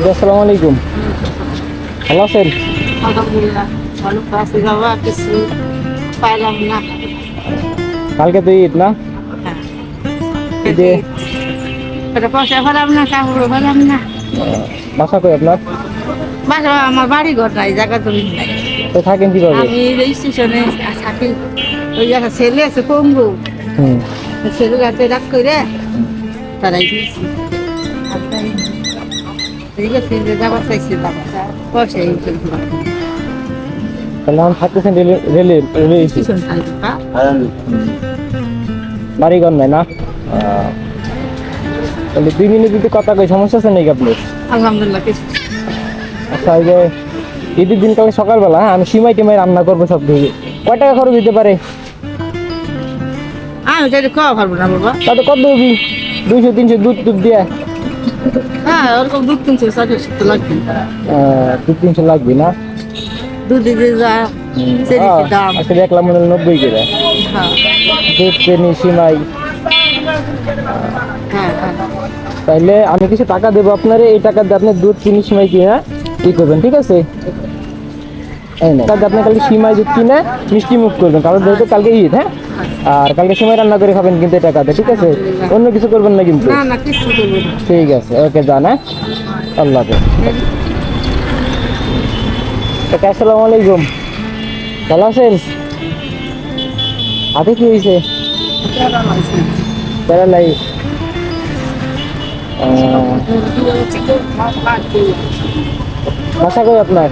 দাদা আসসালামু আলাইকুম। ভালো আছেন? কালকে তো ঈদ না? হ্যাঁ। ঈদে না বাসা কই আপনার? বাসা আমার বাড়ি ঘর নাই জায়গা জমি নাই। তো থাকেন কীভাবে? আমি রেজিস্ট্রেশনে থাকি। ওই জায়গা ছেলে আছে পঙ্গু। ছেলে রাতে রাত করে তারাই। ঠিক আছে যে চাইছি পয়সা তাহলে থাকতেছেন রেলে রেলে রেলে স্টেশন বাড়িঘর নাই না? তাহলে দুই মিনিট যদি কথা কই সমস্যা আছে নাকি আপনার? আলহামদুলিল্লাহ কিছু। আচ্ছা এই যে ঈদের দিন কালে সকালবেলা হ্যাঁ, আমি সিমাই টিমাই রান্না করব সব দিকে কয় টাকা খরচ দিতে পারে? আমি যাই খাওয়া পারব না বাবা। তাতে কত হবি দুইশো তিনশো দুধ টুধ দিয়ে। হ্যাঁ ওরকম দু তিনশো চারশো তো লাগবে। দু তিনশো লাগবে না? দুধ যা সেরিসি দাম। আজকে দেখলাম মনে নব্বই করে। হ্যাঁ। দুধ চিনি সিমাই। হ্যাঁ হ্যাঁ। আমি কিছু টাকা দেবো আপনার এই টাকা দিয়ে আপনি দুধ চিনি সিমাই কিনা কি করবেন ঠিক আছে? দিয়ে আপনি কালকে সিমাই দুধ কিনে মিষ্টি মুখ করবেন কারণ যেহেতু কালকে ঈদ হ্যাঁ? আর কালকে সিমাই রান্না করে খাবেন কিন্তু এই টাকাতে ঠিক আছে? অন্য কিছু করবেন না কিন্তু? ঠিক আছে ওকে যান হ্যাঁ? আল্লাহ হাফেজ। আসসালামু আলাইকুম। ভালো আছেন? হাতে কি হয়েছে প্যারালাই বাসা কই আপনার?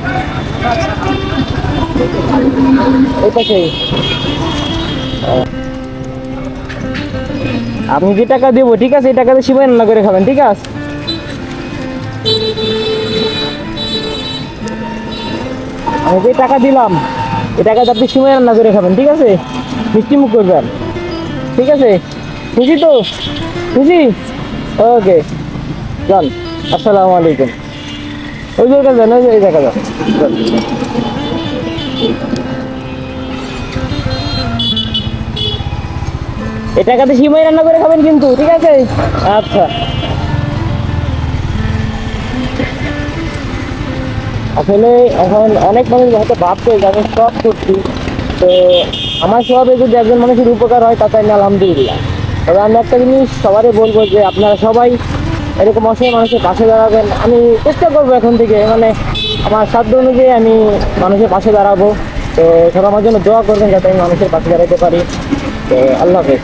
আপনি যে টাকা দেবো, ঠিক আছে, এই টাকা টাকাতে সীমায় রান্না করে খাবেন, ঠিক আছে? আমি যে টাকা দিলাম, এই টাকাতে আপনি সীমায় রান্না করে খাবেন, ঠিক আছে? মিষ্টি মুখ করবেন, ঠিক আছে? খুশি তো? খুশি? ওকে, চল, আসসালামু আলাইকুম। ওই জায়গা যান, ওই জায়গা যান যান। এই টাকাতে সিমাই রান্না করে খাবেন কিন্তু, ঠিক আছে আচ্ছা আসলে এখন অনেক মানুষ হয়তো ভাবছে যে আমি সব করছি, তো আমার স্বভাবে যদি একজন মানুষের উপকার হয় তাতে আমি আলহামদুলিল্লাহ তবে আমি একটা জিনিস সবারই বলব যে আপনারা সবাই এরকম অসহায় মানুষের পাশে দাঁড়াবেন, আমি চেষ্টা করব এখন থেকে মানে আমার সাধ্য অনুযায়ী আমি মানুষের পাশে দাঁড়াবো। তো সবাই আমার জন্য দোয়া করবেন যাতে আমি মানুষের পাশে দাঁড়াতে পারি। তো আল্লাহ হাফেজ।